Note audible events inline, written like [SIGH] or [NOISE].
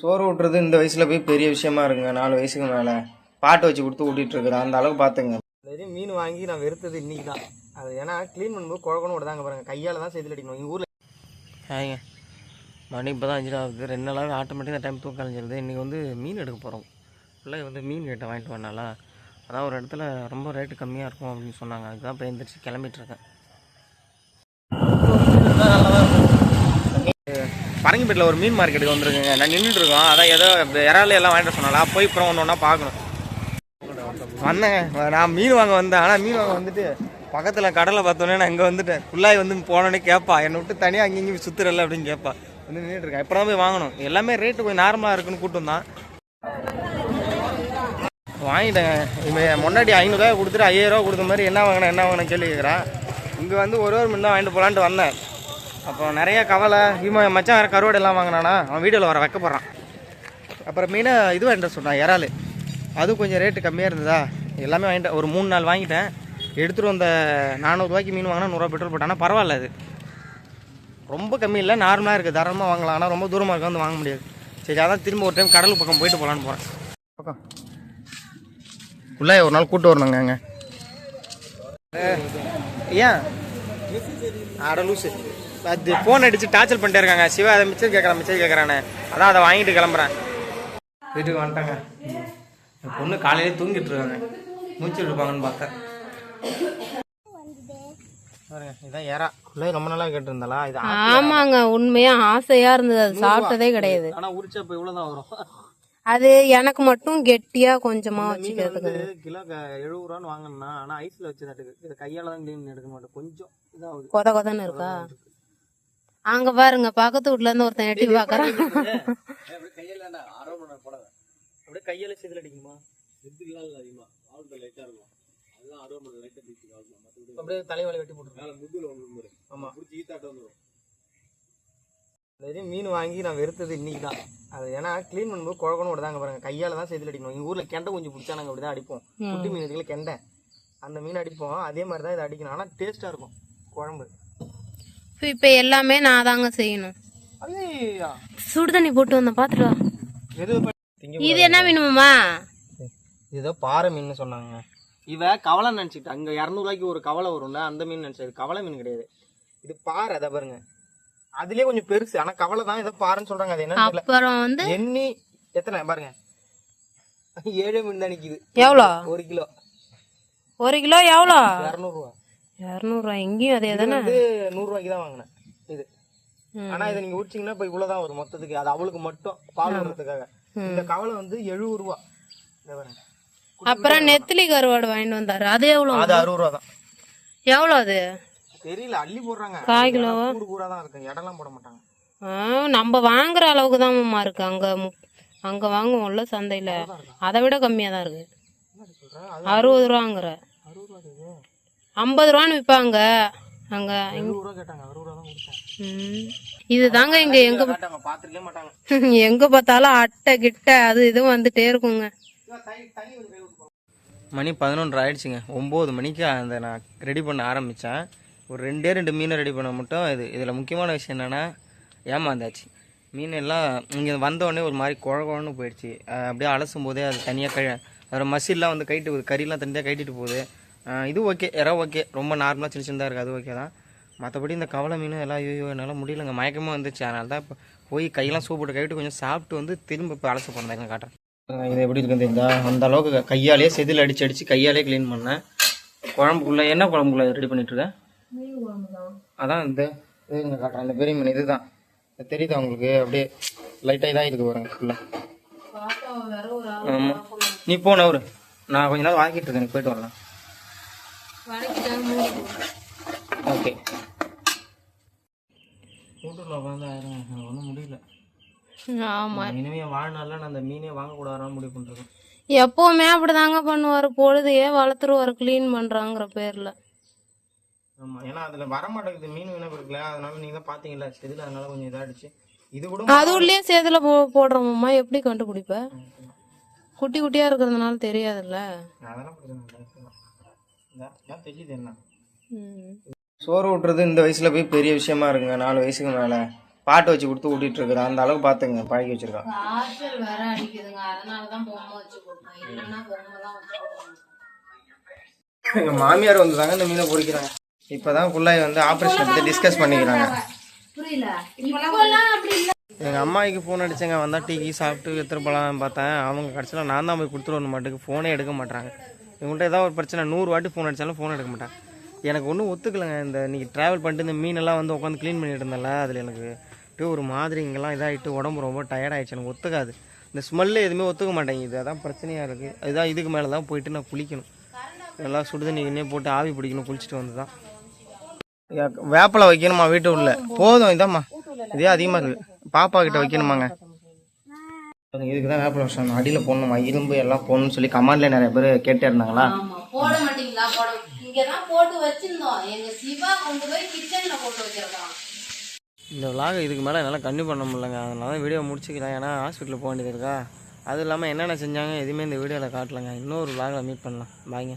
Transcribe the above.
சோறு ஊட்டுறது இந்த வயசுல போய் பெரிய விஷயமா இருக்குங்க. நாலு வயசுக்கு மேல. பாட்டு வச்சு கொடுத்து ஊட்டிட்டு இருக்கிறேன். அந்த அளவுக்கு பாத்துங்க. வெறும் மீன் வாங்கி நான் வெறுத்தது இன்னைக்கு தான் அது ஏன்னா க்ளீன் பண்ணும்போது குழக்கணும் விடுதாங்க பாருங்க. கையால தான் செதில் அடிக்கணும். எங்கள் ஊர்ல ஹாய்ங்க மணி இப்போ தான் அஞ்சு ஆகுது. ரெண்டு நாளாகவே ஆட்டோமேட்டிக்காக டைம் தூக்கம் கலைஞ்சிருது. இன்றைக்கி வந்து மீன் எடுக்க போகிறோம் பிள்ளை வந்து மீன் கேட்டை வாங்கிட்டு வரனால அதான் ஒரு இடத்துல ரொம்ப ரேட்டு கம்மியாக இருக்கும் அப்படின்னு சொன்னாங்க. அதுதான் இப்போ எந்திரிச்சு கிளம்பிட்டு பரங்கிப்பேட்டில் ஒரு மீன் மார்க்கெட்டுக்கு வந்துருக்குங்க. நான் நின்றுட்டு இருக்கோம் அதான் ஏதோ இறால எல்லாம் வாங்கிட்டு சொன்னாலா போய் அப்புறம் ஒன்று ஒன்றா பார்க்கணும். வந்தேங்க. நான் மீன் வாங்க வந்தேன். ஆனால் மீன் வாங்க வந்துட்டு பக்கத்தில் கடலை பார்த்தோன்னே நான் இங்கே வந்துட்டேன். குள்ளாய் வந்து போனோடனே கேட்பா என்னை விட்டு தனியாக அங்கேயும் இங்கேயும் சுற்றுறல அப்படின்னு கேட்பா வந்து நின்றுட்டு இருக்கேன் இப்போ போய் வாங்கணும். எல்லாமே ரேட்டு கொஞ்சம் நார்மலாக இருக்குன்னு கூட்டம் தான். வாங்கிட்டேங்க. இவன் முன்னாடி ஐநூறுரூவா கொடுத்துட்டு ஐயாயிரரூவா கொடுத்த மாதிரி என்ன வாங்கினேன் என்ன வாங்கினேன் கேள்வி கேட்குறான். இங்கே வந்து ஒரு ஒரு மீன் தான் வாங்கிட்டு போகலான்ட்டு வந்தேன். அப்புறம் நிறைய கவலை. இவன் மச்சான் வேறு கருவாடு எல்லாம் வாங்கினானா? அவன் வீடியோவில் வர வைக்க போகிறான் அப்புறம் மீனை இது வாங்கிட்டு சொன்னான் இறால் அதுவும் கொஞ்சம் ரேட்டு கம்மியாக இருந்ததா? எல்லாமே வாங்கிட்டேன். ஒரு மூணு நாள் வாங்கிட்டேன். எடுத்துகிட்டு வந்த நானூறுரூவாய்க்கு மீன் வாங்கினா நூறுரூவா பெட்ரோல் போட்டானா? பரவாயில்ல அது. ரொம்ப கம்மி இல்லை. நார்மலாக இருக்குது தரமாக வாங்கலாம். ஆனால் ரொம்ப தூரமாக இருக்க. வந்து வாங்க முடியாது. சரி அதான் திரும்ப ஒரு டைம் கடல் பக்கம் போயிட்டு போகலான்னு போகிறேன் பக்கம். உள்ளே ஒரு நாள் கூட்டு வரணுங்க ஏன்? அட லூசு. அது ஃபோன் அடிச்சு டார்ச்சர் பண்ணிட்டே இருக்காங்க. சிவா அதை மிச்சர் கேட்குறான் மிச்சர் கேட்குறானே. அதான் அதை வாங்கிட்டு கிளம்புறேன். வீட்டுக்கு வந்துட்டாங்க. என் பொண்ணு காலையிலே தூங்கிட்டு இருக்காங்க. மூச்சு இருப்பாங்கன்னு பார்த்தேன். இதான் ஏறா. உள்ளே ரொம்ப நாளா கேட்டு இருந்தாலா இது ஆமாங்க உண்மையா ஆசையா இருந்தது. அது சாப்பிட்டதே கிடையாது. ஆனால் உரிச்சா இப்போ இவ்வளோ தான் வரும். அது எனக்கு மட்டும் கெட்டியா கொஞ்சமா வச்சுக்கிறதுக்கு கிலோ எழுபது ரூபான்னு வாங்கினா ஆனால் ஐஸில் வச்சு தட்டுக்கு இது கையால் தான் க்ளீன் எடுக்க மாட்டேன். கொஞ்சம் இதாகுது. கொத கொதன்னு இருக்கா. அங்க பாருங்க பக்கத்து வீட்ல இருந்து ஒருத்தன் எட்டி பாக்குறான். [LAUGHS] அப்படியே கையால செதில் அடிக்குமா? அப்படியே தலைவலி வெட்டி போட்டுருக்கோம் ஆமா. மீன் வாங்கி நான் வெறுத்தது இன்னைக்கு தான் அது ஏன்னா க்ளீன் பண்ணும்போது குழக்கணும் விடுதாங்க பாருங்க. கையால தான் செதில் அடிக்கணும். எங்க ஊர்ல கெண்டை கொஞ்சம் பிடிச்சா நாங்க அப்படிதான் அடிப்போம். குட்டி மீன் இருக்குல்ல கெண்டை. அந்த மீன் அடிப்போம். அதே மாதிரி தான் இதை அடிக்கணும். ஆனா டேஸ்டா இருக்கும். குழம்பு. இப்ப எல்லாமே நான் தாங்க செய்யணும். சுடு தண்ணி போட்டு வந்தேன் பாத்துட்டு வா. எது திங்க இது என்ன வேணுமாமா ஏதோ பாறை மீன் சொன்னாங்க. இவ கவலை நினைச்சிட்டு. அங்க இரநூறுவாய்க்கு ஒரு கவலை வரும்ல அந்த மீன் நினைச்சது கவலை மீன் கிடையாது. இது பாறை அதை பாருங்க. அதுலயே கொஞ்சம் பெருசு. ஆனா கவலை தான் ஏதோ பாறைன்னு சொல்றாங்க. அது தெரியல. அப்புறம் வந்து? எண்ணி எத்தனை? பாருங்க. ஏழு மீன் தான் நிக்குது. எவ்வளோ? ஒரு கிலோ. ஒரு கிலோ எவ்வளோ? இரநூறுவா. இரநூறுவா எங்கேயும் அதே தானே? வந்து நூறு ரூபாய்க்கு தான் வாங்கினேன். இது. ஆனா இதை நீங்க உரிச்சீங்கன்னா இப்ப இவ்வளவுதான் வரும் மொத்தத்துக்கு. அது அவளுக்கு மட்டும் பால் விடுறதுக்காக இந்த கவலை வந்து எழுபது ரூபா. அப்புறம் நெத்திலி கருவாடு வாங்கிட்டு வந்தாரு. அது எவ்வளோ அது அறுபது ரூபா தான். எவ்வளோ அது? தெரியல அள்ளி போடுறாங்க. கால் கிலோவா? கூடு கூடா தான் இருக்கு. இடம்லாம் போட மாட்டாங்க. நம்ம வாங்குற அளவுக்கு தான் மாமா இருக்கு. அங்க அங்க வாங்குவோம்ல சந்தையில. அதை விட கம்மியா தான் இருக்கு அறுபது ரூபாங்கிற. ஐம்பது ரூபான்னு விற்பாங்க அங்க ம். இதுதாங்க இங்க எங்க [LAUGHS] எங்க பார்த்தாலும் அட்டை கிட்ட அது இதுவும் வந்துட்டே இருக்குங்க. மணி பதினொன்று ஆயிடுச்சுங்க. ஒம்பது மணிக்கு அந்த நான் ரெடி பண்ண ஆரம்பித்தேன் ஒரு ரெண்டே ரெண்டு மீனை ரெடி பண்ண மட்டும் இது இதில் முக்கியமான விஷயம் என்னென்னா ஏமாந்தாச்சு. மீன் எல்லாம் இங்கே வந்தோடனே ஒரு மாதிரி குழ குழன்னு போயிடுச்சு. அப்படியே அலசும் போதே அது தனியாக கழ அதில் மசில்லாம் வந்து கைட்டு போகுது. கறிலாம் தனியாக கைட்டிட்டு போகுது. இது ஓகே இறா ஓகே ரொம்ப நார்மலாக சின்ன சின்னதாக இருக்குது அது ஓகே தான். மற்றபடி இந்த கவலை மீன் எல்லாம் ஐயோ என்னால் முடியலங்க. மயக்கமாக வந்துச்சு. அதனால தான் இப்போ போய் கையெல்லாம் சூப் போட்டு கைவிட்டு கொஞ்சம் சாப்பிட்டு வந்து திரும்ப இப்போ அலச போகிறேன் காட்டுறேன். இது எப்படி இருக்குது இந்த அந்த அளவுக்கு கையாலேயே செதில் அடிச்சு அடிச்சு கையாலே க்ளீன் பண்ணேன். குழம்புக்குள்ள என்ன குழம்புக்குள்ள ரெடி பண்ணிட்டு இருக்க? அதான் இந்த இது இங்க காட்டுறேன். இந்த பெரிய மீன் இதுதான். இது தெரியுதா உங்களுக்கு? அப்படியே லைட்டாக இதாக இருக்கு பாருங்க ஃபுல்லாக ஆமாம் நீ போன ஒரு நான் கொஞ்ச நேரம் வாங்கிட்டு இருக்கேன். போயிட்டு வரலாம். ஓகே வீட்டுக்குள்ள உட்காந்து ஆயிரம் எனக்கு ஒன்றும் முடியல. ஆமா. இனிமே வாழ்நாளில் நான் அந்த மீனே வாங்கக்கூடாதான்னு முடிவு பண்ணிருக்கேன். எப்பவுமே அப்படிதாங்க பண்ணுவாரு. பொழுதையே வளர்த்துருவாரு. க்ளீன் பண்றாங்கிற பேர்ல. ஆமாம் ஏன்னா அதில் வர மாட்டேங்குது மீன் வீணாக இருக்குல்ல அதனால நீங்கள் தான் பார்த்தீங்களா செதில் அதனால கொஞ்சம் இதாகிடுச்சு இது கூட அது உள்ளே சேதுல போ போடுறோம்மா எப்படி கண்டுபிடிப்ப? குட்டி குட்டியா இருக்கிறதுனால தெரியாதுல்ல. அதெல்லாம் தெரியுது என்ன. சோறு ஊட்டுறது இந்த வயசுல போய் பெரிய விஷயமா இருக்குங்க. நாலு வயசுக்கு மேல. பாட்டு வச்சு கொடுத்து ஊட்டிட்டு இருக்குது அந்த அளவுக்கு பார்த்துங்க பழகி வச்சிருக்கான். காய்ச்சல் வேற அடிக்குதுங்க. அதனால தான் பொம்மை வச்சு கொடுத்தேன். இல்லைன்னா பொம்மை தான் வச்சு கொடுக்கணும். எங்கள் மாமியார் வந்து தாங்க இந்த மீனை பொறிக்கிறாங்க. இப்போ தான் குள்ளாய் வந்து ஆப்ரேஷன் பற்றி டிஸ்கஸ் பண்ணிக்கிறாங்க. புரியல. இப்பெல்லாம் அப்படி இல்ல. எங்கள் அம்மாவுக்கு ஃபோன் அடிச்சேங்க. வந்தால் டீ கீ சாப்பிட்டு எடுத்துட்டு போகலான்னு பார்த்தேன். அவங்க கடைசியில் நான் தான் போய் கொடுத்துருவேன் மாட்டுக்கு ஃபோனே எடுக்க மாட்டாங்க இவங்கள்ட்ட ஏதாவது ஒரு பிரச்சனை நூறு வாட்டி ஃபோன் அடித்தாலும் ஃபோன் எடுக்க மாட்டேன். எனக்கு ஒன்றும் ஒத்துக்கலைங்க. இந்த இன்றைக்கி ட்ராவல் பண்ணிட்டு இந்த மீனெல்லாம் வந்து உட்காந்து க்ளீன் பண்ணிட்டு இருந்தேன்ல அதில் எனக்கு அப்படியே ஒரு மாதிரி இங்கெல்லாம் இதாகிட்டு உடம்பு ரொம்ப டயர்டாகிடுச்சு எனக்கு ஒத்துக்காது. இந்த ஸ்மெல்லு எதுவுமே ஒத்துக்க மாட்டேங்குது. அதான் பிரச்சனையாக இருக்குது அதுதான் இதுக்கு மேலே தான் போயிட்டு நான் குளிக்கணும். எல்லாம் சுடுதண்ணி கிண்ணே போட்டு ஆவி பிடிக்கணும் குளிச்சுட்டு வந்து தான் வேப்பலை வைக்கணுமா வீட்டு உள்ள? போதும் இதாம்மா இதே அதிகமாக இருக்குது பாப்பா கிட்ட வைக்கணுமாங்க. இதுக்கு தான் வேப்பலை விஷயம் அடியில் போடணுமா? இரும்பு எல்லாம் போடணும்னு சொல்லி கமாண்ட்ல நிறைய பேர் கேட்டே இருந்தாங்களா? ஆமா போட மாட்டீங்களா? போட இங்கதான் போட்டு வச்சிருந்தோம். எங்க சிவா கொண்டு போய் கிச்சன்ல போட்டு வச்சிருக்கான். இந்த விலாக இதுக்கு மேலே என்னால் கண்டினியூ பண்ண முடியலங்க. அதனால தான் வீடியோ முடிச்சுக்கிறேன். ஏன்னா ஹாஸ்பிட்டலில் போக வேண்டியது இருக்கா? அதுவும் இல்லாமல் என்னென்ன செஞ்சாங்க எதுவுமே இந்த வீடியோவில் காட்டலங்க. இன்னொரு விலாகில் மீட் பண்ணலாம். பாய்ங்க